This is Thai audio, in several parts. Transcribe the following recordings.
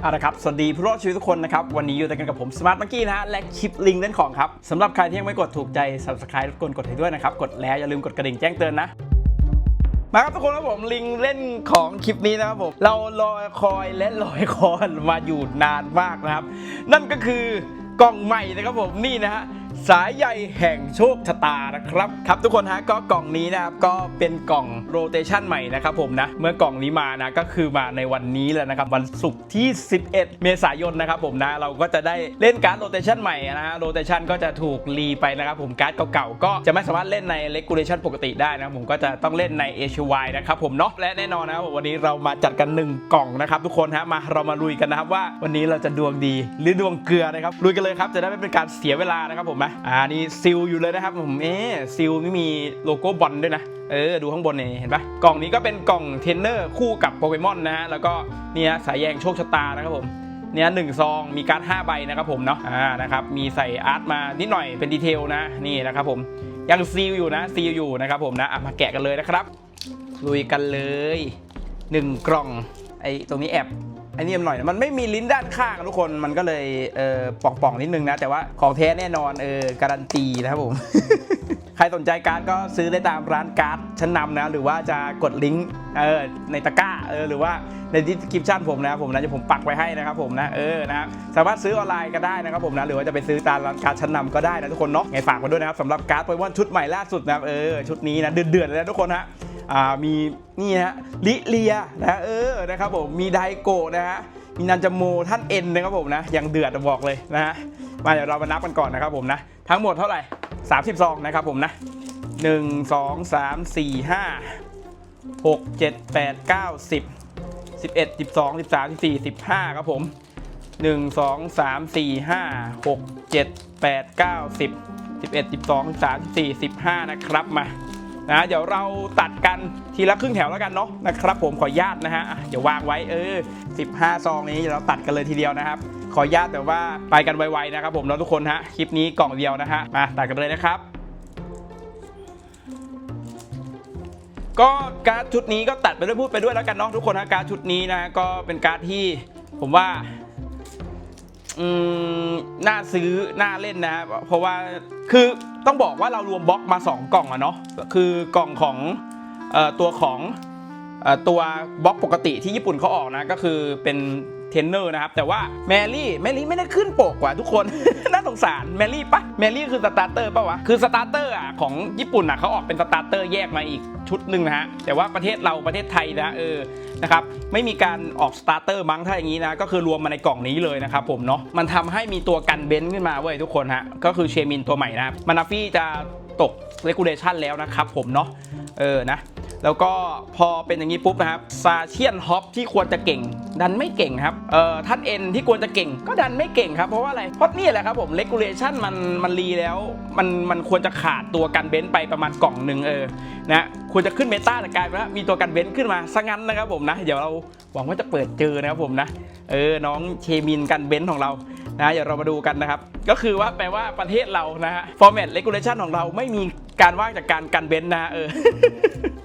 เอาละครับ สวัสดีผู้รอดชีวิตทุกคนนะครับ วันนี้อยู่ด้วยกันกับผมสมาร์ทมังกี้นะฮะ และคลิปลิงเล่นของครับสำหรับใครที่ยังไม่กดถูกใจ subscribe รบกวนกดให้ด้วยนะครับ กดแล้วอย่าลืมกดกระดิ่งแจ้งเตือนนะ มาครับทุกคนครับผมลิงเล่นของคลิปนี้นะครับผมเรารอคอยและรอยคอยมาอยู่นานมากนะครับ นั่นก็คือกล่องใหม่นะครับผมนี่นะฮะ สายใยแห่งโชคชะตานะครับครับทุกคนฮะก็กล่องนี้นะครับก็เป็นกล่องโรเตชันใหม่นะครับผมนะเมื่อกล่องนี้มานะก็คือมาในวันนี้แล้วนะครับวันศุกร์ที่ 11 เมษายนนะครับผมนะเราก็จะได้เล่นการ์ดโรเตชันใหม่นะฮะโรเตชันก็จะถูกรีไปนะครับผมการ์ดเก่าๆก็จะไม่สามารถเล่นในเลกูเลชันปกติได้นะผมก็จะต้องเล่นใน HY นะครับผมเนาะและแน่นอนนะครับวันนี้เรามาจัดกันหนึ่งกล่องนะครับทุกคนฮะมาเรามาลุยกันนะครับว่าวันนี้เราจะดวงดีหรือดวงเกลือนะครับลุยกันเลยครับจะได้ไม่เป็นการเสียเวลานะครับผมนะอ่านี่ซิลอยู่เลยนะครับผมเอ๊ซิลไม่มีโลโก้บอลด้วยนะเออดูข้างบนนี่เห็นปะกล่องนี้ก็เป็นกล่องเทรนเนอร์คู่กับโปเกมอนนะฮะแล้วก็เนี่ยสายแยงโชคชะตานะครับผมเนี่ยหนึ่งซองมีการ์ด5ใบนะครับผมเนาะอ่านะครับมีใส่อาร์ตมานิดหน่อยเป็นดีเทลนะนี่นะครับผมยังซีลอยู่นะซีลอยู่นะครับผมนะมาแกะกันเลยนะครับลุยกันเลยหนึ่งกล่องไอ้ตรงนี้แอบ ไอ้นี่มันหน่อยนะมันไม่มีลิ้นด้านข้างทุกคนมันก็เลยเออป่องๆนิดนึงนะ แต่ว่าของแท้แน่นอนเออการันตีนะครับผม ใครสนใจการ์ดก็ซื้อได้ตามร้านการ์ดชั้นนำนะ หรือว่าจะกดลิงก์เออในตะกร้าเออหรือว่าในดีสคริปชันผมนะครับผมนะจะผมปักไว้ให้นะครับผมนะเออนะครับสามารถซื้อออนไลน์ก็ได้นะครับผมนะหรือว่าจะไปซื้อตามร้านการ์ดชั้นนำก็ได้นะทุกคนเนาะไงฝากมาด้วยนะครับสำหรับการ์ดโปเกมอนชุดใหม่ล่าสุดนะครับเออชุดนี้นะเดือดๆเลยนะทุกคนฮะ มีนี่ฮะลิเลียนะเออนะครับผมมีไดโกะนะฮะมีนันจโมท่านเอ็นนะครับผมนะยังเดือดอะบอกเลยนะฮะมาเดี๋ยวเรามานับกันก่อนนะครับผมนะทั้งหมดเท่าไหร่30ซองนะครับผมนะหนึ่งสองสามสี่ห้าหกเจ็ดแปดเก้าสิบสิบเอ็ดสิบสองสิบสามสิบสี่สิบห้าครับผมหนึ่งสองสามสี่ห้าหกเจ็ดแปดเก้าสิบสิบเอ็ดสิบสองสิบสามสิบสี่สิบห้านะครับมา นะเดี๋ยวเราตัดกันทีละครึ่งแถวแล้วกันเนาะนะครับผมขออนุญาตนะฮะอะเดี๋ยววางไว้เออ 15 ซองนี้เดี๋ยวเราตัดกันเลยทีเดียวนะครับ ขออนุญาตแต่ว่าไปกันไวๆนะครับ ผมแล้วทุกคนฮะคลิปนี้กล่องเดียวนะฮะมาตัดกันเลยนะครับก็การ์ดชุดนี้ก็ตัดไปด้วยพูดไปด้วยแล้วกันเนาะทุกคนนะการ์ดชุดนี้นะก็เป็นการ์ดที่ผมว่า อืมน่าซื้อน่าเล่นนะ เพราะว่าคือต้องบอกว่าเรารวมบล็อกมา 2 กล่องอะเนาะคือกล่องของอตัวของอตัวบล็อกปกติที่ญี่ปุ่นเขาออกนะก็คือเป็นเทนเนอร์นะครับ แต่ว่าแมรี่แมรี่ไม่ได้ขึ้นปกกว่าทุกคนน่า สารแมรี่ปะแมรี่คือสตาร์เตอร์ปะวะคือสตาร์เตอร์อะของญี่ปุ่นอะเขาออกเป็นสตาร์เตอร์แยกมาอีกชุดหนึ่งนะฮะแต่ว่าประเทศเราประเทศไทยนะเออนะครับไม่มีการออกสตาร์เตอร์มั้งถ้าอย่างนี้นะก็คือรวมมาในกล่องนี้เลยนะครับผมเนาะมันทำให้มีตัวกันเบนซ์ขึ้นมาเว้ยทุกคนฮะก็คือเชมินตัวใหม่นะครับมานาฟี่จะ ตกเ e กูเลชันแล้วนะครับผมเนาะเออนะแล้วก็พอเป็นอย่างนี้ปุ๊บนะครับซาเชียนฮอปที่ควรจะเก่ง ดันไม่เก่งครับเอ่อท่านเอ็นที่ควรจะเก่ง ก็ดันไม่เก่งครับ เพราะว่าอะไรเพราะนี่แหละครับผมเลกูเลชันมันมันรีแล้วมันมันควรจะขาดตัวกันเบนซ์ไปประมาณกล่องหนึ่งเออนะควรจะขึ้นเมตาแต่กลายเป็นว่ามีตัวกันเบนซ์ขึ้นมาซะงั้นนะครับผมนะ เดี๋ยวเราหวังว่าจะเปิดเจอนะครับผมนะเออน้องเชมินกันเบนซ์ของเรา นะเดี๋ยวเรามาดูกันนะครับ ก็คือว่าแปลว่าประเทศเรานะฮะ format regulation ของเราไม่มีการว่างจากการกันเบนซ์นะฮะเออ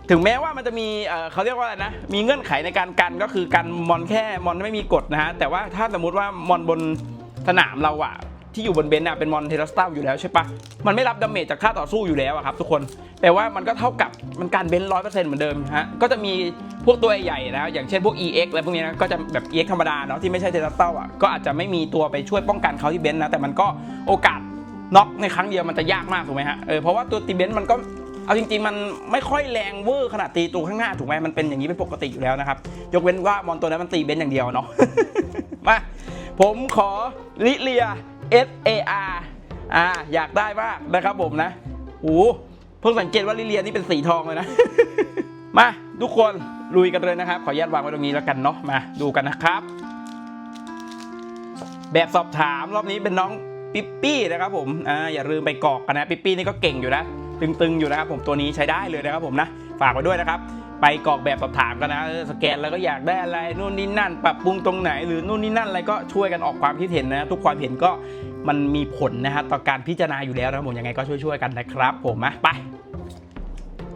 ถึงแม้ว่ามันจะมีเอ่อเขาเรียกว่าอะไรนะ มีเงื่อนไขในการกันก็คือกันมอนแค่มอนไม่มีกฎนะฮะ แต่ว่าถ้าสมมุติว่ามอนบนสนามเราอะ ที่อยู่บนเบนซ์อะเป็นมอนเทลสตาอยู่แล้วใช่ปะมันไม่รับดาเมจจากค่าต่อสู้อยู่แล้วอะครับทุกคนแปลว่ามันก็เท่ากับมันการเบนซ์ร้อยเปอร์เซ็นต์เหมือนเดิมฮะก็จะมีพวกตัวใหญ่นะอย่างเช่นพวก EX อะไรพวกนี้นะก็จะแบบ EX ธรรมดาเนาะที่ไม่ใช่เทลสตาอะก็อาจจะไม่มีตัวไปช่วยป้องกันเขาที่เบนซ์นะแต่มันก็โอกาสน็อกในครั้งเดียวมันจะยากมากถูกไหมฮะเออเพราะว่าตัวตีเบนซ์มันก็เอาจริงๆ มันไม่ค่อยแรงเวอร์ขนาดตีตัวข้างหน้าถูกไหมมันเป็นอย่างนี้เป็นปกติอยู่แล้วนะครับ ยกเว้นว่ามอนตัวนั้นมันตีเบนซ์อย่างเดียวเนาะมาผมขอลิเลีย S A R อ่าอยากได้มากนะครับผมนะโอ้โหเพิ่งสังเกตว่าลิเลียนี่เป็นสีทองเลยนะ มาทุกคนลุยกันเลยนะครับ ขออนุญาตวางไว้ตรงนี้แล้วกันเนาะมาดูกันนะครับ แบบสอบถามรอบนี้เป็นน้องปิ๊ปปี้นะครับผมอ่าอย่าลืมไปกรอกกันนะปิ๊ปปี้นี่ก็เก่งอยู่นะตึงๆอยู่นะครับผมตัวนี้ใช้ได้เลยนะครับผมนะ ฝากไว้ด้วยนะครับ ไปกรอกแบบสอบถามกันนะเออสแกนแล้วก็อยากได้อะไรนู่นนี่นั่น ปรับปรุงตรงไหน หรือนู่นนี่นั่นอะไรก็ช่วยกันออกความคิดเห็นนะ ทุกความเห็นก็มันมีผลนะฮะต่อการพิจารณาอยู่แล้วนะผมยังไงก็ช่วยๆกันนะครับ ผมนะไป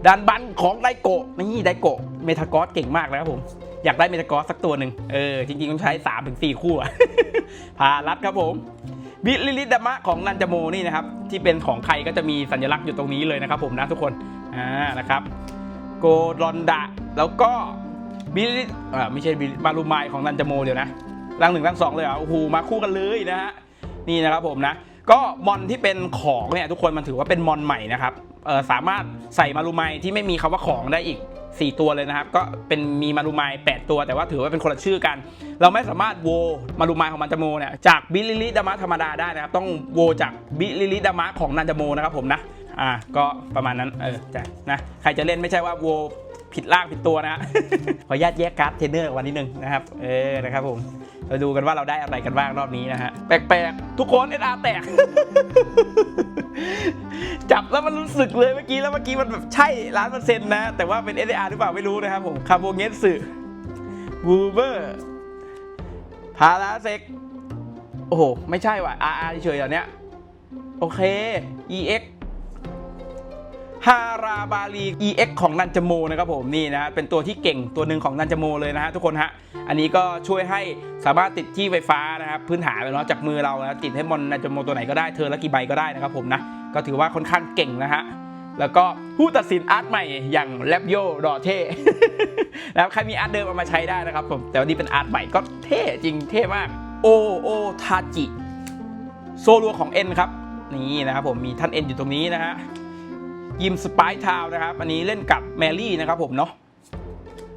ดันบันของไดโกะนี่ไดโกะเมทากอสเก่งมากนะครับผมอยากได้เมตากอสสักตัวหนึ่งเออ จริงๆ ต้องใช้3าถึงสคู่อะพารัดครับผมบิลิลิดามะของนันจโมนี่นะครับ ที่เป็นของใครก็จะมีสัญลักษณ์อยู่ตรงนี้เลยนะครับผมนะทุกคน อ่า นะครับ โกดอนดะ แล้วก็บิลิอ่าไม่ใช่บิลิมารูมายของนันจโมเดียวนะร่างหนึ่งร่างสองเลยอะโอ้โหมาคู่กันเลยนะฮะนี่นะครับผมนะ ก็มอนที่เป็นของเนี่ยทุกคนมันถือว่าเป็นมอนใหม่นะครับเออสามารถใส่มารูไมายที่ไม่มีคำว่าของได้อีก 4 ตัวเลยนะครับ ก็เป็นมีมารูไมาย 8 ตัว แต่ว่าถือว่าเป็นคนละชื่อกัน เราไม่สามารถโวมารูไมายของมันจโมเนี่ยจากบิลิลิดามะธรรมดาได้นะครับต้องโวจากบิลิลิดามะของนันจโมนะครับผมนะ อ่าก็ประมาณนั้นเออจ้ะนะใครจะเล่นไม่ใช่ว่าโวผิดล่างผิดตัวนะฮะขออนุญาตแยกการ์ดเทรนเนอร์วันนิดนึงนะครับ เออนะครับผมเราดูกันว่าเราได้อะไรกันบ้างรอบนี้นะฮะ แปลกๆ ทุกคนเออาแตก จับแล้วมันรู้สึกเลยเมื่อกี้แล้วเมื่อกี้มันแบบใช่ล้านเปอร์เซ็นต์นะ แต่ว่าเป็น s อ r หรือเปล่าไม่รู้นะครับผมคาโบเงสึบูเบอร์พาราเซกโอ้โห ไม่ใช่ว่ะ RR เฉยๆอย่างเนี้ย โอเค EX ฮาราบาลี EX ของนันจโมนะครับผมนี่นะเป็นตัวที่เก่งตัวหนึ่งของนันจโมเลยนะฮะทุกคนฮะอันนี้ก็ช่วยให้สามารถติดที่ไฟฟ้านะครับพื้นฐานเลยเนาะจากมือเรานะติดให้มอนนันจโมตัวไหนก็ได้เธอละกี่ใบก็ได้นะครับผมนะก็ถือว่าค่อนข้างเก่งนะฮะแล้วก็ผู้ตัดสินอาร์ตใหม่อย่างแลบโยดอเท่นะครับใครมีอาร์ตเดิมเอามาใช้ได้นะครับผมแต่วันนี้เป็นอาร์ตใหม่ก็เท่จริงเท่มากโอโอทาจิโซลัวของเอ็นครับนี่นะครับผมมีท่านเอ็นอยู่ตรงนี้นะฮะ ยิมสไปทาวนะครับ อันนี้เล่นกับแมรี่นะครับผมเนาะ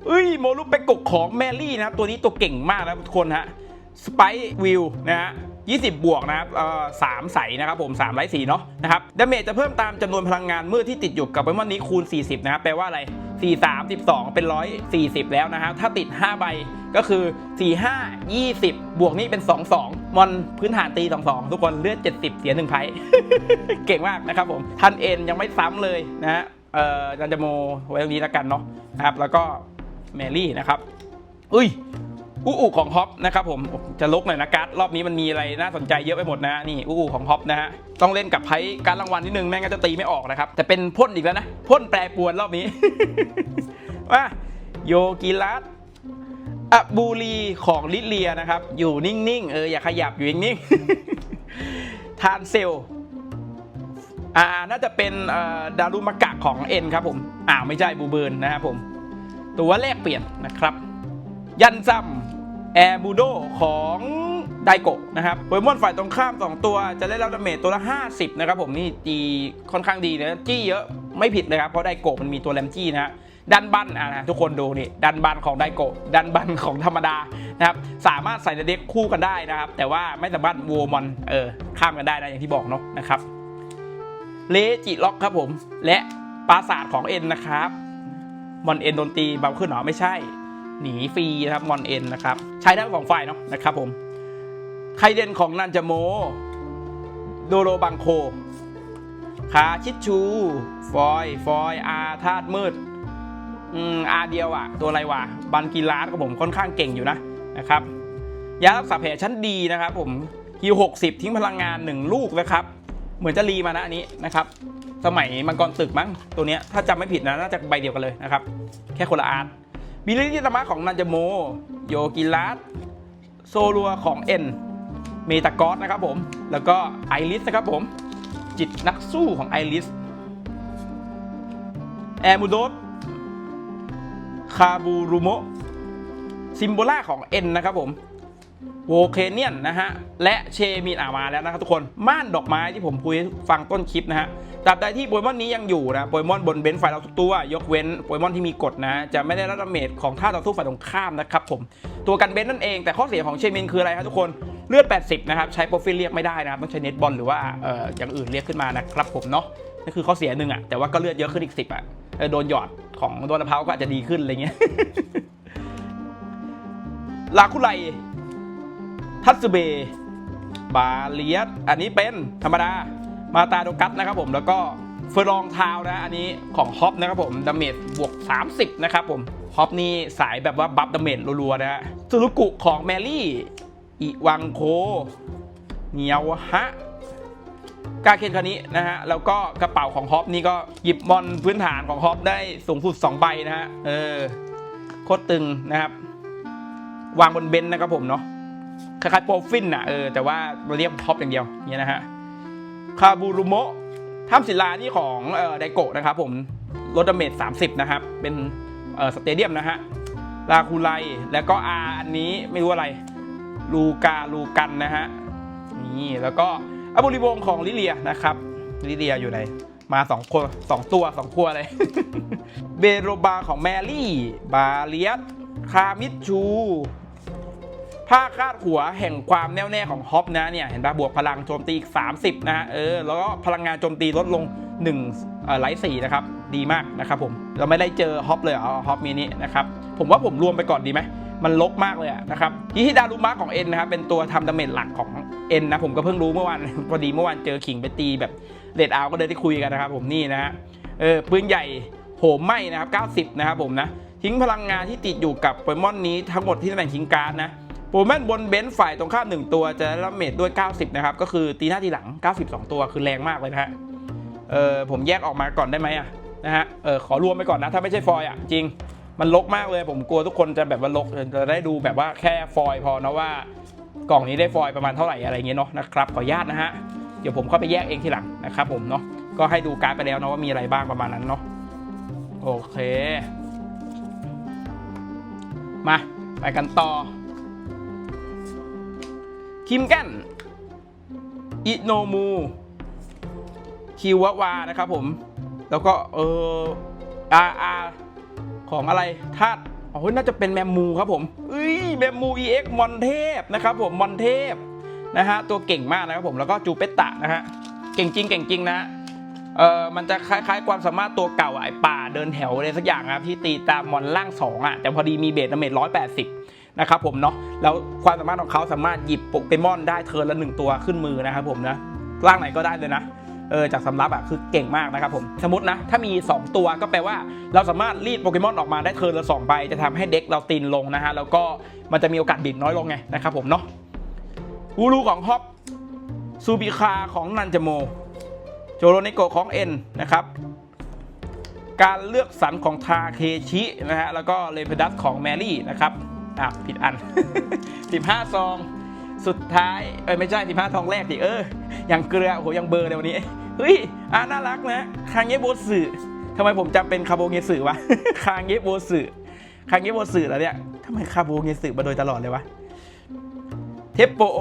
เอ้ยโมลุปไปกกของแมรี่นะ ตัวนี้ตัวเก่งมากนะทุกคนฮะสไปวิวนะฮะ 20 บวกนะครับเอ่อสามใสนะครับผม3ไร้สีเนาะนะครับดาเมจจะเพิ่มตามจำนวนพลังงานมืดที่ติดอยู่กับไวมอนนี้คูณ 40 นะครับแปลว่าอะไร 4 3 12 เป็น 140 แล้วนะฮะถ้าติด 5 ใบก็คือ 4 5 20 บวกนี้เป็น 2 2 มอนพื้นฐานตี 2 2 ทุกคนเลือด 70 เสีย1ไพ่เก่งมากนะครับผมทันเอ็นยังไม่ซ้ำเลยนะฮะเอ่อจันจโมไว้ตรงนี้แล้วกันเนาะนะครับแล้วก็แมรี่นะครับอุ้ย อู้อูของฮอปนะครับผมจะลกหน่อยนะการ์ดรอบนี้มันมีอะไรน่าสนใจเยอะไปหมดนะนี่อู้อูของฮอปนะฮะต้องเล่นกับไพ่การรางวัลนิดนึงแม่งั้นจะตีไม่ออกนะครับแต่เป็นพ่นอีกแล้วนะพ่นแปรปวนรอบนี้ว่าโยกิรัสอะบูรีของลิเลียนะครับ อยู่นิ่งๆเอออย่าขยับอยู่นิ่งๆทานเซลอ่าน่าจะเป็นดารุมากะของเอ็นครับผมอ่าไม่ใช่บูเบิร์นนะครับผม ตัวแรกเปลี่ยนนะครับ ยันซัม แอร์บูโดของไดโกะนะครับโปเกมอนฝ่ายตรงข้าม 2 ตัวจะได้รับดาเมจตัวละ 50 นะครับผมนี่จีค่อนข้างดีนะจี้เยอะไม่ผิดเลยครับ เพราะไดโกะมันมีตัวแรมจี้นะฮะดันบันอะนะทุกคนดูนี่ดันบันของไดโกะดันบันของธรรมดานะครับสามารถใส่ในเด็กคู่กันได้นะครับ แต่ว่าไม่สามารถโวมอนเออข้ามกันได้นะอย่างที่บอกเนาะนะครับเลจิล็อกครับผม และปราสาทของเอ็นนะครับมอนเอ็นโดนตีเบาขึ้นหรอไม่ใช่ หนีฟรีนะครับมอนเอ็นนะครับ ใช้ทั้สองฝ่ายเนาะนะครับผมไคเดนของนันจโม โดโรบังโคคาชิดชู ฟอยฟอยอาธาตมืดอืมอาเดียวอะตัวอะไรวะบันกีลาสครับผมค่อนข้างเก่งอยู่นะนะครับยารักษาแผลชั้นดีนะครับ ผมฮิว60ทิ้งพลังงาน1ลูกนะครับ เหมือนจะรีมานะอันนี้นะครับ สมัยมังกรตึกมั้งตัวเนี้ยถ้าจำไม่ผิดนะน่าจะใบเดียวกันเลยนะครับ แค่คนละอาร์ต มิลิจิตามะของนันจโม โยกิรัสโซลัวของเอ็นเมตากอสนะครับผม แล้วก็ไอริสนะครับผม จิตนักสู้ของไอริสแอร์มูโดสคาบูรุโมซิมโบล่าของเอ็นนะครับผม โวเคเนียนนะฮะ และเชมีนอ่ามาแล้วนะครับทุกคนม่านดอกไม้ที่ผมคุยให้ฟังต้นคลิปนะฮะตราบใดที่โปเกมอนนี้ยังอยู่นะโปเกมอนบนเบนซ์ฝ่ายเราทุกตัวยกเว้นโปเกมอนที่มีกฎนะจะไม่ได้รับดาเมจของท่าต่อสู้ฝ่ายตรงข้ามนะครับผมตัวกันเบนซ์นั่นเองแต่ข้อเสียของเชมินคืออะไรครับทุกคนเลือด 80 นะครับ ใช้โปรฟิลเรียกไม่ได้นะครับ ต้องใช้เน็ตบอลหรือว่าเอ่ออย่างอื่นเรียกขึ้นมานะครับผมเนาะนั่นคือข้อเสียหนึ่งอะแต่ว่าก็เลือดเยอะขึ้นอีก 10อะโดนหยอดของโดนมะพร้าวก็อาจจะดีขึ้นอะไรเงี้ยลาคุไล ทัตสึเบบาเลียสอันนี้เป็นธรรมดา มาตาโดกัสนะครับผมแล้วก็เฟอร์ลองเทานะอันนี้ของฮอปนะครับผมดาเมจบวก 30 นะครับผมฮอปนี่สายแบบว่าบัฟดาเมจรัวๆนะฮะซูรุกุของแมรี่อิวังโคเงียวฮะกาเคนคันนี้นะฮะ แล้วก็กระเป๋าของฮอปนี่ก็หยิบมอนพื้นฐานของฮอปได้สูงสุด 2 ใบนะฮะ เออ โคตรตึงนะครับ วางบนเบนซ์นะครับผมเนาะ คล้ายๆโปรฟินอะเออแต่ว่าเราเรียกท็อปอย่างเดียวอย่างเงี้ยนะฮะคาบูรุโมะถ้ำศิลานี่ของเอ่อไดโกะนะครับผมรถดาเมจ30 นะครับ เป็นเอ่อสเตเดียมนะฮะลาคูไลแล้วก็อาอันนี้ไม่รู้อะไรลูกาลูกันนะฮะนี่แล้วก็อบุริวงของลิเลียนะครับลิเลียอยู่ไหนมาสองคนสองตัวสองครัวเลยเบโรบาของแมรี่ บาเลียสคามิชู ผ้าคาดหัวแห่งความแน่วแน่ของฮอปนะเนี่ยเห็นปะบวกพลังโจมตีอีก 30 นะฮะเออแล้วก็พลังงานโจมตีลดลง1เอ่อไลท์สี่นะครับ ดีมากนะครับผมเราไม่ได้เจอฮอปเลยเหรอฮอปมีนี้นะครับ ผมว่าผมรวมไปก่อนดีไหมมันลกมากเลยนะครับฮิฮิดารุมะของเอ็นนะครับเป็นตัวทำดาเมจหลักของเอ็นนะผมก็เพิ่งรู้เมื่อวานพอดีเมื่อวานเจอขิงไปตีแบบเลดเอาก็เลยได้คุยกันนะครับผมนี่นะฮะเออปืนใหญ่โหมไหมนะครับ90 นะครับผมนะทิ้งพลังงานที่ติดอยู่กับโปเกมอนนี้ทั้งหมดที่ตำแหน่งทิ้งการ์ดนะ ปรแมนบนเบนซ์ฝ่ายตรงข้ามหนึ่งตัวจะรับเมจด้วย 90 นะครับ ก็คือตีหน้าทีหลัง 92 ตัวคือแรงมากเลยนะฮะ เออผมแยกออกมาก่อนได้ไหมอะนะฮะ เออขอรวมไปก่อนนะ ถ้าไม่ใช่ฟอยล์อะจริง มันลกมากเลยผมกลัวทุกคนจะแบบว่าลกจะได้ดูแบบว่าแค่ฟอยพอนะว่ากล่องนี้ได้ฟอยประมาณเท่าไหร่อะไรเงี้ยเนาะนะครับขออนุญาตนะฮะเดี๋ยวผมเข้าไปแยกเองทีหลังนะครับผมเนาะก็ให้ดูการ์ดไปแล้วเนาะว่ามีอะไรบ้างประมาณนั้นเนาะโอเค มาไปกันต่อ คิมแกนอิโนมูคิววานะครับผม แล้วก็เอออาอาของอะไรธาตุอ๋อน่าจะเป็นแมมมูครับผมเอ้ยแมมมู EX มอนเทพนะครับผมมอนเทพนะฮะตัวเก่งมากนะครับผมแล้วก็จูเปตตะนะฮะเก่งจริงเก่งจริงนะเออมันจะคล้ายๆความสามารถตัวเก่าไอ้ป่าเดินแถวอะไรสักอย่างนะครับที่ตีตามมอนล่างสองอะแต่พอดีมีเบสดาเมจร้อยแปดสิบ นะครับผมเนาะแล้วความสามารถของเขาสามารถหยิบโปเกมอนได้เทิร์นละหนึ่งตัวขึ้นมือนะครับผมนะร่างไหนก็ได้เลยนะเออจากสำรับอะคือเก่งมากนะครับผมสมมตินะถ้ามี 2 ตัวก็แปลว่าเราสามารถรีดโปเกมอนออกมาได้เทิร์นละสองใบจะทำให้เด็กเราตีนลงนะฮะแล้วก็มันจะมีโอกาสบิดน้อยลงไงนะครับผมเนาะอูรูของฮอปซูบิคาของนันจโม โจโรนิโกของเอ็นนะครับ การเลือกสรรของทาเคชินะฮะแล้วก็เลเปดัสของแมรี่นะครับ อะผิดอัน 15 ซอง สุดท้าย เอ้ยไม่ใช่ 15 ทองแรกดิเอออย่างเกลือโอ้โหยังเบอร์ในวันนี้เฮ้ยอ่าน่ารักนะคางเยโบสึทำไมผมจำเป็นคาโบเงสึวะคางเยโบสึคางเยโบสึแล้วเนี่ยทำไมคาโบเงสึมาโดยตลอดเลยวะเทปโปโอ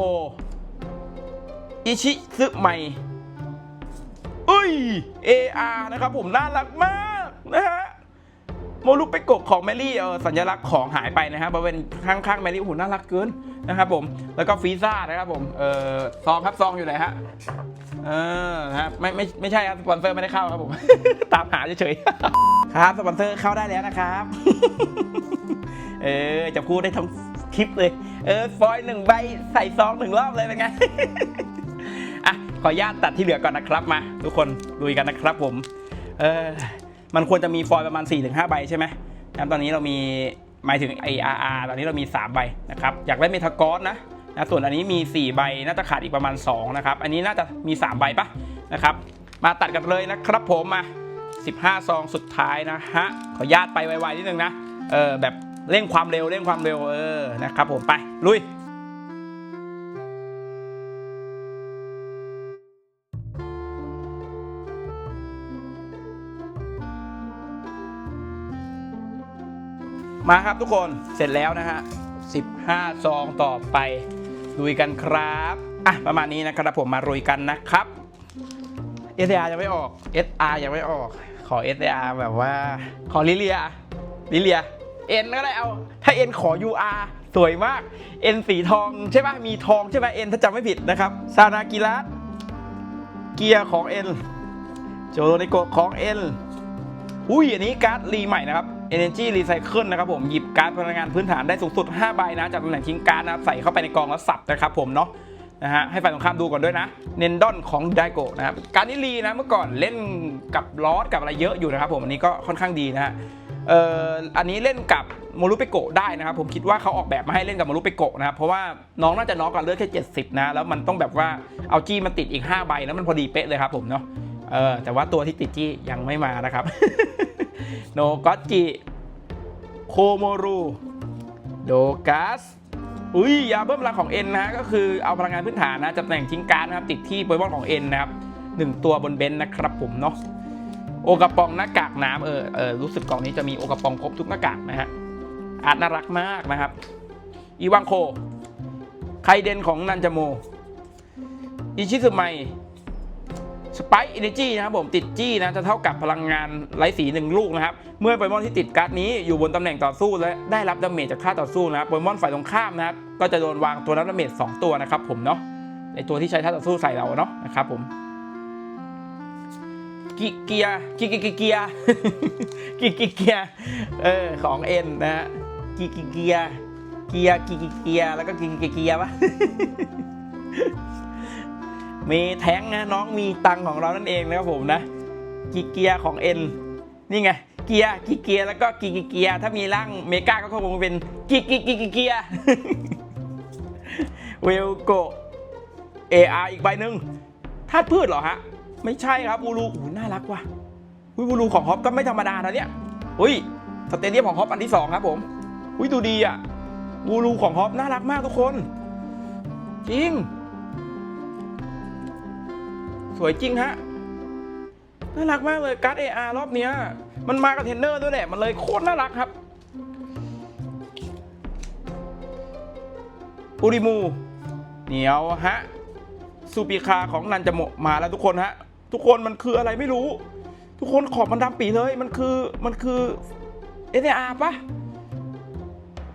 อิชิซึใหม่อุ้ย AR นะครับผมน่ารักมากนะฮะ โมลุเปโกะของแมรี่เออสัญลักษณ์ของหายไปนะครับบริเวณข้างๆแมรี่โอ้โหน่ารักเกินนะครับผมแล้วก็ฟีซ่านะครับผมเออซองครับซองอยู่ไหนฮะเออนะครับไม่ไม่ไม่ใช่ครับสปอนเซอร์ไม่ได้เข้าครับผม ตามหาเฉยๆครับสปอนเซอร์เข้าได้แล้วนะครับ เออจะพูดได้ทั้งคลิปเลย เออฟอยล์หนึ่งใบใส่ซองหนึ่งรอบเลยเป็นไงอะขออนุญาตตัดที่เหลือก่อนนะครับมา ทุกคนลุยกันนะครับผม เออ มันควรจะมีฟอยล์ประมาณ 4-5 ใบใช่ไหมงั้นตอนนี้เรามีหมายถึง ARR ตอนนี้เรามี 3 ใบนะครับ อยากได้เมทากอสนะนะส่วนอันนี้มี 4 ใบน่าจะขาดอีกประมาณ 2 นะครับ อันนี้น่าจะมี 3 ใบปะนะครับ มาตัดกันเลยนะครับผมมา 15 ซองสุดท้ายนะฮะ ขอญาตไปไวๆนิดนึงนะ เออแบบเร่งความเร็วเร่งความเร็วเออนะครับผมไปลุย มาครับทุกคนเสร็จแล้วนะฮะ15 ซองต่อไปลุยกันครับอะประมาณนี้นะครับผมมาลุยกันนะครับ SR ยังไม่ออก SR ยังไม่ออก ขอ SR แบบว่า ขอลิเลียลิเลีย N ก็ได้เอา ถ้า N ขอ UR สวยมาก N สีทองใช่ปะมีทองใช่ไหม N ถ้าจำไม่ผิดนะครับซานากิรัสเกียร์ของ N โจโรนิโกของ N อุ้ยอันนี้การ์ดรีใหม่นะครับ Energy Recycle นะครับผมหยิบการ์ดพลังงานพื้นฐานได้สูงสุด5ใบนะจากตำแหน่งทิ้งการ์ดนะครับใส่เข้าไปในกองแล้วสับนะครับผมเนาะนะฮะให้ฝ่ายตรงข้ามดูก่อนด้วยนะเนนดอนของไดโกะนะครับการนี้รีนะเมื่อก่อนเล่นกับลอสกับอะไรเยอะอยู่นะครับผมอันนี้ก็ค่อนข้างดีนะฮะเอ่ออันนี้เล่นกับโมรุเปโกะได้นะครับผมคิดว่าเขาออกแบบมาให้เล่นกับโมรุเปโกะนะครับเพราะว่าน้องน่าจะน็อกกันเลือดแค่ 70 นะแล้วมันต้องแบบว่าเอาจี้มันติดอีก 5 ใบแล้วมันพอดีเป๊ะเลยครับผมเนาะเออแต่ว่าตัวที่ติดจี้ยังไม่มานะครับ โนก็จิโคโมรูโดกัสอุ้ยยาเพิ่มพลังของ N นะฮะก็คือเอาพลังงานพื้นฐานนะจะแต่งทิ้งการดนะครับติดที่โปเกมอนของ N นะครับหนึ่งตัวบนเบนซ์นะครับผมเนาะโอกระปองหน้ากากน้ำเออเออรู้สึกกล่องนี้จะมีโอกระปองครบทุกหน้ากากนะฮะอาร์ตน่ารักมากนะครับอีวังโคไคเดนของนันจาโมอิชิซึไม สไปอินจีนะครับผมติดจี้นะจะเท่ากับพลังงานไร้สีหนึ่งลูกนะครับเมื่อโปเกมอนที่ติดการ์ดนี้อยู่บนตำแหน่งต่อสู้และได้รับดาเมจจากค่าต่อสู้นะครับโปเกมอนฝ่ายตรงข้ามนะครับก็จะโดนวางตัวรับดาเมจสองตัวนะครับผมเนาะในตัวที่ใช้ท่าต่อสู้ใส่เราเนาะนะครับผมกิเกียกิกิกิเกียกิกิเกียเออของเอ็นนะฮะกิกิเกียเกียกิกิเกียแล้วก็กิกิเกียร์ปะ มีแท้งนะน้องมีตังของเรานั่นเองนะครับผมนะกีเกียของเอ็นนี่ไงเกียกีเกียแล้วก็กีกีเกียถ้ามีร่างเมกาก็คงเป็นกีกีกีกีเกียเวลโกเออาอีกใบหนึ่งธาตุพืชเหรอฮะ ไม่ใช่ครับบูรูอุ้ยน่ารักว่ะอุ้ยบูรูของฮอปก็ไม่ธรรมดานะเนี่ยอุ้ยสเตเดียมของฮอปอันที่สองครับผมอุ้ยดูดีอะบูรูของฮอปน่ารักมากทุกคน จริง สวยจริงฮะ น่ารักมากเลยการ์ด AR รอบเนี้ย มันมากับเทนเนอร์ด้วยแหละ มันเลยโคตรน่ารักครับอูริมู เหนียวฮะซูปิคาของนันจโมมาแล้วทุกคนฮะ ทุกคนมันคืออะไรไม่รู้ ทุกคนขอบมันดำปีเลย มันคือมันคือ SAR ปะ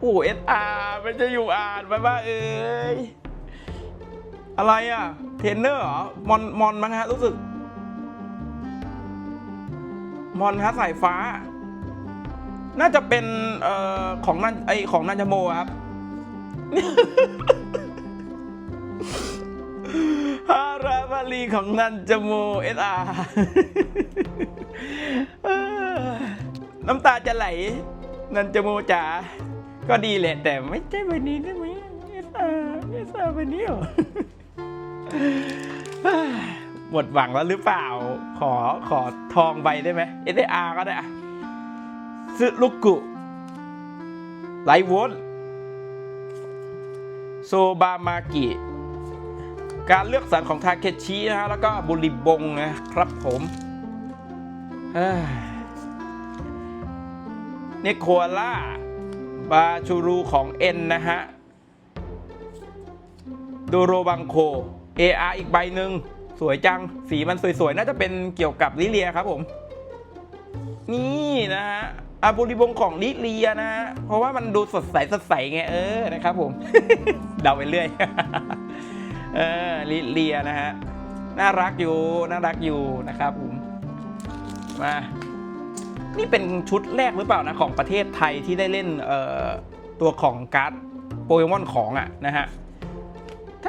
โอ้ SR มันจะอยู่อ่านไปบ้าเอ้ย อะไรอะเทรนเนอร์เหรอ มอน มอนมั้งฮะ รู้สึก มอนฮะสายฟ้า น่าจะเป็นเอ่อของนันไอของนันจโมครับฮาราบาลีของนันจโมเอสอาน้ำตาจะไหล นันจโมจ๋า ก็ดีแหละ แต่ไม่ใช่ใบนี้ได้ไหมเอสอาเอสอาใบนี้เหรอ หมดหวังแล้วหรือเปล่า ขอขอทองใบได้ไหม SAR ก็ได้อะซึลุกุไลวอนโซบามากิ การเลือกสรรของทาเคชินะฮะ แล้วก็บุริบงนะครับผมเนโคอาล่า บาชูรูของเอ็นนะฮะ โดโรบังโค AR อีกใบหนึ่งสวยจัง สีมันสวยๆ น่าจะเป็นเกี่ยวกับลิเลียครับผม นี่นะฮะอาบริบงของลิเลียนะฮะ เพราะว่ามันดูสดใสสดใสไงเออนะครับผม เดาไปเรื่อย เออลิเลียนะฮะ น่ารักอยู่ น่ารักอยู่นะครับผม มา นี่เป็นชุดแรกหรือเปล่านะ ของประเทศไทยที่ได้เล่นเอ่อตัวของการ์ดโปเกมอนของอะนะฮะ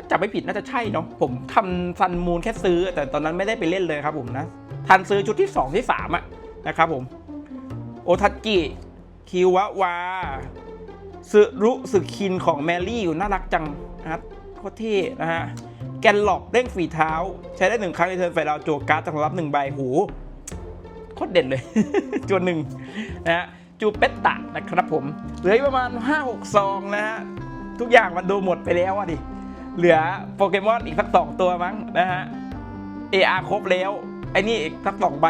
จำไม่ผิดน่าจะใช่เนาะผมทำซันมูนแค่ซื้อ แต่ตอนนั้นไม่ได้ไปเล่นเลยครับผมนะ ทันซื้อชุดที่ 2 ที่3อะนะครับผม โอทัตกิคิวะวาสึรุสึคินของแมรี่อยู่น่ารักจังนะครับโคตรเท่นะฮะ แกนหลอกเด้งฝีเท้า ใช้ได้หนึ่งครั้งในเทิร์นไฟเราโจวการ์ดจากรับหนึ่งใบหูโคตรเด่นเลยจวนหนึ่งนะฮะจูเป็ตตะนะครับผม เหลืออีกประมาณ 5-6 ซองนะฮะ ทุกอย่างมันดูหมดไปแล้วอะดิ เหลือโปเกมอนอีกสักสองตัวมั้งนะฮะ AR ครบแล้ว ไอ้นี่อีกสักสองใบ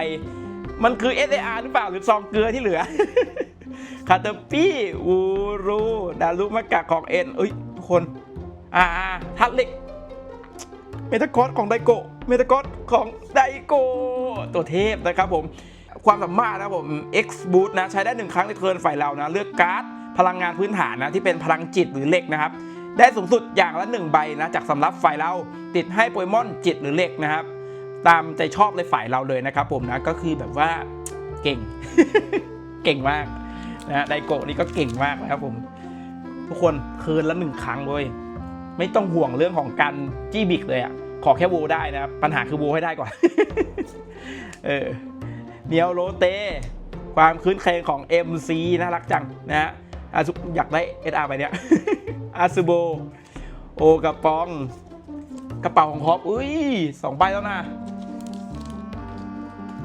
มันคือ SAR หรือเปล่าหรือซองเกลือที่เหลือ คาเตอร์ปี้อูรูดารุมากะของเอ็นเอ้ยทุกคน อ่าทัดเล็กเมตากอสของไดโกะเมตากอสของไดโกตัวเทพนะครับผม ความสามารถนะผม X Boot นะ ใช้ได้หนึ่งครั้งในเทิร์นฝ่ายเรานะ เลือกการ์ดพลังงานพื้นฐานนะ ที่เป็นพลังจิตหรือเหล็กนะครับ ได้สูงสุดอย่างละหนึ่งใบนะจากสำรับฝ่ายเราติดให้โปเกมอนจิตหรือเหล็กนะครับ ตามใจชอบเลยฝ่ายเราเลยนะครับ ผมนะก็คือแบบว่าเก่ง เก่งมากนะไดโกะนี่ก็เก่งมากนะครับผม ทุกคนคืนละหนึ่งครั้งเลยไม่ต้องห่วงเรื่องของการจี้บิกเลยอะ่ะขอแค่วูได้นะครับปัญหาคือวูให้ได้ก่อนเออเนียวโรเตความคืนเครงของ MC น่ารักจังนะฮะ อาซุอยากได้ SR ไปเนี้ยอาซูโบโอกระปอง กระเป๋าของฮอปอุ้ยสองใบแล้วนะ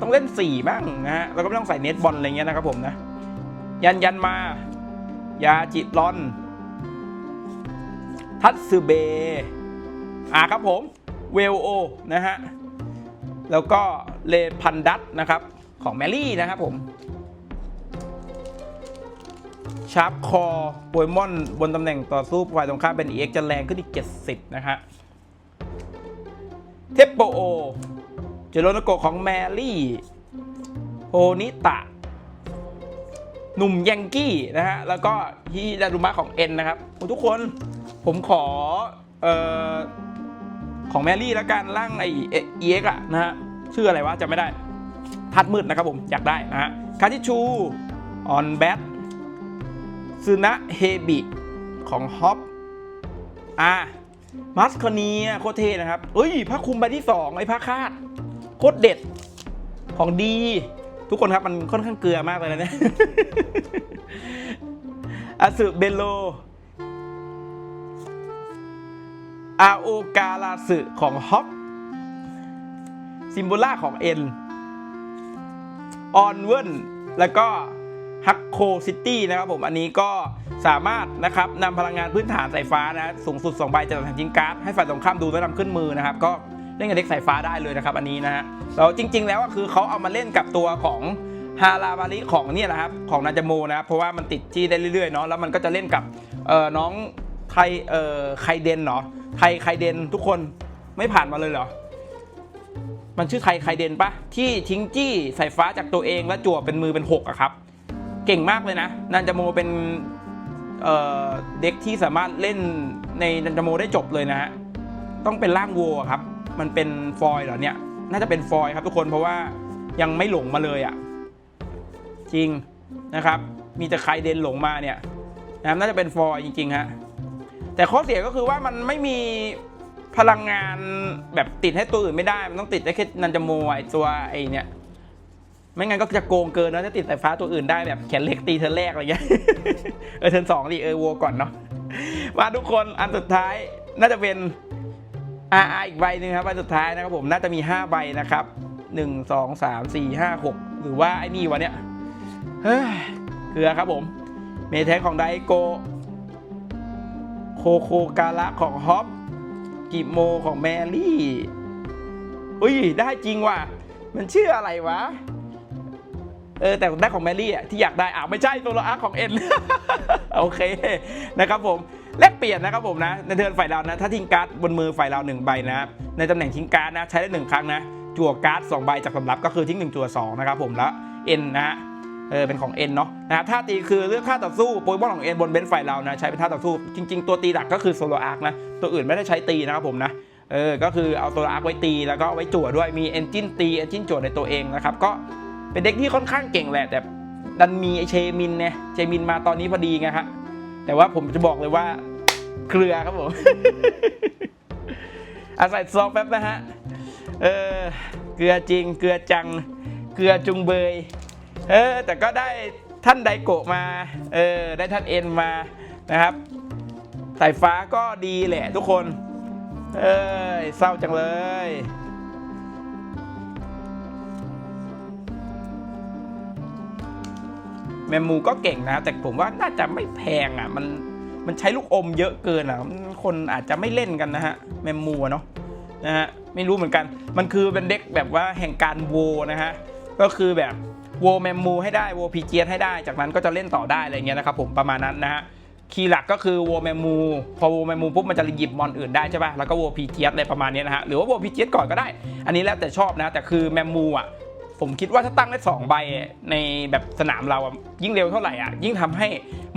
ต้องเล่นสี่บ้างนะฮะแล้วก็ไม่ต้องใส่เน็ตบอลอะไรเงี้ยนะครับผมนะ ยันยันมา ยาจิตรอน ทัตสึเบอ่าครับผม เวลโอ นะฮะ แล้วก็เลพันดัตนะครับ ของแมรี่นะครับผม ชาร์ปคอโปเกมอนบนตำแหน่งต่อสู้ฝ่ายตรงข้ามเป็น EX จะแรงขึ้นอีก 70 นะฮะเทปโปโอเจโรนโกของแมรี่โอนิตะ หนุ่มยังกี้นะฮะ แล้วก็ฮิดารุมะของเอ็นนะครับ ทุกคนผมขอเอ่อของแมรี่แล้วกันร่างไอเอ็กอะนะฮะ ชื่ออะไรวะจำไม่ได้ทัดมืดนะครับผม อยากได้นะฮะ คาทิชู ออนแบท ซึนะเฮบิของฮอปอ่ามัสคอนีโคเทนะครับเอ้ยผ้าคลุมใบที่2ไอ้ผ้าคาด โคตรเด็ดของดี ทุกคนครับมันค่อนข้างเกลือมากเลยนะเนี่ยอาสึเบโลอาโอกาลาสึของฮอปซิมโบล่าของเอ็นออนเวินแล้วก็ ฮักโคซิตี้นะครับผมอันนี้ก็สามารถนะครับนำพลังงานพื้นฐานสายฟ้านะสูงสุด2ใบจากทางทิ้งการ์ดให้ฝ่ายตรงข้ามดูแล้วนำขึ้นมือนะครับก็เล่นกับเด็กสายฟ้าได้เลยนะครับอันนี้นะฮะแล้วจริง ๆ แล้วก็คือเขาเอามาเล่นกับตัวของฮาราบาริของเนี่ยนะครับของนาจโมนะครับเพราะว่ามันติดจี้ได้เรื่อยๆเนาะแล้วมันก็จะเล่นกับเออน้องไทยเอ่อไคเดนเนาะไทยไคเดนทุกคนไม่ผ่านมาเลยเหรอมันชื่อไทยไคเดนปะที่ทิ้งจี้สายฟ้าจากตัวเองแล้วจั่วเป็นมือเป็นหกอะครับ เก่งมากเลยนะนันจาโมเป็นเเด็กที่สามารถเล่นในนันจาโมได้จบเลยนะฮะต้องเป็นร่างวัวครับ มันเป็นฟอยล์เหรอเนี่ยน่าจะเป็นฟอยล์ครับทุกคนเพราะว่ายังไม่หลงมาเลยอะ่ะจริงนะครับ มีแต่ใครเดนหลงมาเนี่ยนะครับน่าจะเป็นฟอยล์จริงๆฮะแต่ข้อเสียก็คือว่ามันไม่มีพลังงานแบบติดให้ตัวอื่นไม่ได้ มันต้องติดได้แค่นันจาโมไอตัวไอเนี่ย ไม่งั้นก็จะโกงเกินนะจะติดสายฟ้าตัวอื่นได้แบบแขนเล็กตีเธอแรกอะไรเงี้ยเออเทิร์นสองดิเออวัวก่อนเนาะมาทุกคนอันสุดท้ายน่าจะเป็น RR อีกใบหนึ่งครับใบสุดท้ายนะครับผมน่าจะมี 5 ใบนะครับ 1 2 3 4 5 6 หรือว่าไอ้นี่วะเนี่ยเฮ้ยเกลือครับผมเมแทงของไดโกโคโคการะของฮอปกิโมของแมรี่ อุ้ย ได้จริงว่ะ มันชื่ออะไรวะ เออแต่ได้ของแมรี่อะที่อยากได้อ่าไม่ใช่ตัวละอาร์ของเอ็นโอเคนะครับผมแลกเปลี่ยนนะครับผมนะในเทิร์นฝ่ายเรานะถ้าทิ้งการ์ดบนมือฝ่ายเราหนึ่งใบนะครับในตำแหน่งทิ้งการ์ดนะใช้ได้หนึ่งครั้งนะจั่วการ์ดสองใบจากสำรับก็คือทิ้งหนึ่งจั่วสองนะครับผมแล้วเอ็นนะฮะเออเป็นของเอ็นเนาะนะครับท่าตีคือเลือกท่าต่อสู้โปรยบอลของเอ็นบนเบนซ์ฝ่ายเรานะใช้เป็นท่าต่อสู้จริง ๆ ตัวตีหลักก็คือโซโลอาร์คนะตัวอื่นไม่ได้ใช้ตีนะครับผมนะเออก็คือเอาโซโลอาร์คไว้ตีแล้วก็ไว้จั่วด้วยมีเอนจินตีเอนจินจั่วในตัวเองนะครับก็ เป็นเด็กที่ค่อนข้างเก่งแหละ แต่ดันมีไอเชมินเนี่ยเชมินมาตอนนี้พอดีไงฮะแต่ว่าผมจะบอกเลยว่าเกลือครับผมอาศัยซองแป๊บนะฮะเออเกลือจริงเกลือจังเกลือจุงเบยเออแต่ก็ได้ท่านไดโกะมาเออได้ท่านเอ็นมานะครับสายฟ้าก็ดีแหละทุกคน เอ้ยเศร้าจังเลย แมมมูก็เก่งนะ แต่ผมว่าน่าจะไม่แพงอะ มันมันใช้ลูกอมเยอะเกินอะ คนอาจจะไม่เล่นกันนะฮะ แมมมูอะเนาะนะฮะไม่รู้เหมือนกัน มันคือเป็นเด็กแบบว่าแห่งการโวนะฮะ ก็คือแบบโวแมมมูให้ได้โวพีเจียให้ได้ จากนั้นก็จะเล่นต่อได้อะไรเงี้ยนะครับผมประมาณนั้นนะฮะ คีย์หลักก็คือโวแมมมูพอโวแมมมูปุ๊บมันจะหยิบมอนอื่นได้ใช่ป่ะ แล้วก็โวพีเจียอะไรประมาณนี้นะฮะ หรือว่าโวพีเจียก่อนก็ได้ อันนี้แล้วแต่ชอบนะ แต่คือแมมมูอะ ผมคิดว่าถ้าตั้งได้สองใบในแบบสนามเราอะยิ่งเร็วเท่าไหร่อะยิ่งทำให้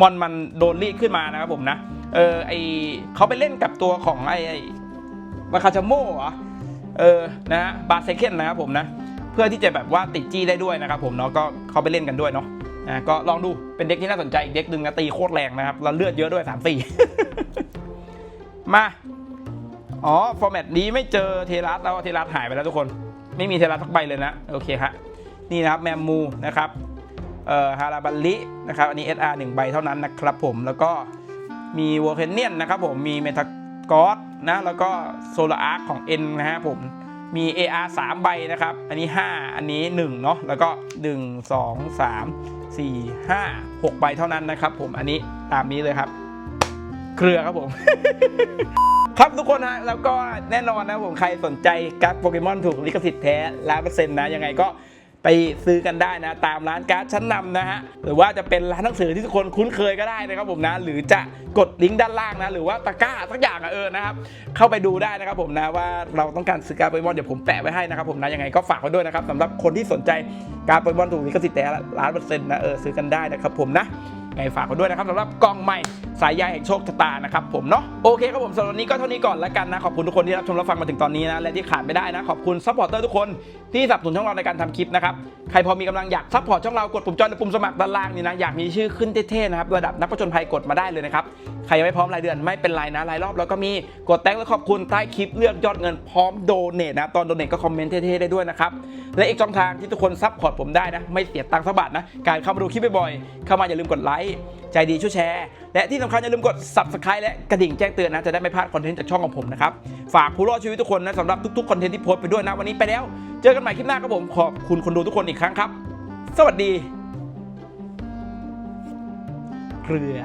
มอนมันโดนรีดขึ้นมานะครับผมนะเออไอเขาไปเล่นกับตัวของไอไอวาคาชโม่เหรอเออนะฮะบาเซเคนนะครับผมนะเพื่อที่จะแบบว่าติดจี้ได้ด้วยนะครับผมเนาะก็เขาไปเล่นกันด้วยเนาะนะก็ลองดูเป็นเด็กที่น่าสนใจอีกเด็กหนึ่งนะตีโคตรแรงนะครับแล้วเลือดเยอะด้วยสามสี่มา อ๋อ ฟอร์แมตนี้ไม่เจอเทรัสแล้วเทรัสหายไปแล้วทุกคน ไม่มีเทราสักใบเลยนะโอเคฮะนี่นะครับแมมมูนะครับเอ่อฮาราบัลลินะครับอันนี้ SR 1 ใบเท่านั้นนะครับผมแล้วก็มีวอลเคนเนียนนะครับผมมีเมทากอสนะแล้วก็โซลาร์อาร์ของ N นะฮะผมมี AR 3 ใบนะครับ อันนี้ 5 อันนี้ 1 เนาะแล้วก็ 1 2 3 4 5 6 ใบเท่านั้นนะครับผมอันนี้ตามนี้เลยครับ เครือครับผม ครับทุกคนฮะแล้วก็แน่นอนนะผมใครสนใจการ์ดโปเกมอนถูกลิขสิทธิ์แท้ร้อยเปอร์เซ็นต์นะยังไงก็ไปซื้อกันได้นะ ตามร้านการ์ดชั้นนำนะฮะ หรือว่าจะเป็นร้านหนังสือที่ทุกคนคุ้นเคยก็ได้นะครับผมนะ หรือจะกดลิงก์ด้านล่างนะ หรือว่าตะกร้าสักอย่างอะเออนะครับ เข้าไปดูได้นะครับผมนะว่าเราต้องการซื้อการ์ดโปเกมอนเดี๋ยวผมแปะไว้ให้นะครับผมนะยังไงก็ฝากไว้ด้วยนะครับสำหรับคนที่สนใจการ์ดโปเกมอนถูกลิขสิทธิ์แท้ร้านเปอร์เซ็นต์นะเออซื้อกันได้นะครับผมนะ ไงฝากกันด้วยนะครับสำหรับกล่องใหม่สายใยแห่งโชคชะตานะครับผมเนาะโอเคครับผมสำหรับวันนี้ก็เท่านี้ก่อนแล้วกันนะขอบคุณทุกคนที่รับชมรับฟังมาถึงตอนนี้นะและที่ขาดไม่ได้นะขอบคุณซัพพอร์เตอร์ทุกคนที่สนับสนุนช่องเราในการทำคลิปนะครับใครพอมีกำลังอยากซัพพอร์ตช่องเรากดปุ่มจอยหรือปุ่มสมัครด้านล่างนี่นะอยากมีชื่อขึ้นเท่ๆนะครับระดับนักผจญภัยกดมาได้เลยนะครับใครยังไม่พร้อมรายเดือนไม่เป็นไรนะรายรอบแล้วก็มีกดแตงและขอบคุณใต้คลิปเลือกยอดเงินพร้อมโดเนทนะตอนโดเนทก็คอมเมนต์เท่ๆได้ด้วยนะครับและอีกช่องทางที่ทุกคนซัพพอร์ตผมได้นะไม่เสียตังค์สักบาทนะการเข้ามาดูคลิปบ่อยๆเข้ามาอย่าลืมกดไลคใจดีช่วยแชร์ และที่สำคัญอย่าลืมกด subscribe และกระดิ่งแจ้งเตือนนะ จะได้ไม่พลาดคอนเทนต์จากช่องของผมนะครับ ฝากผู้รอดชีวิตทุกคนนะสำหรับทุกๆคอนเทนต์ที่โพสต์ไปด้วยนะวันนี้ไปแล้ว เจอกันใหม่คลิปหน้าครับผมขอบคุณคนดูทุกคนอีกครั้งครับ สวัสดีเครือ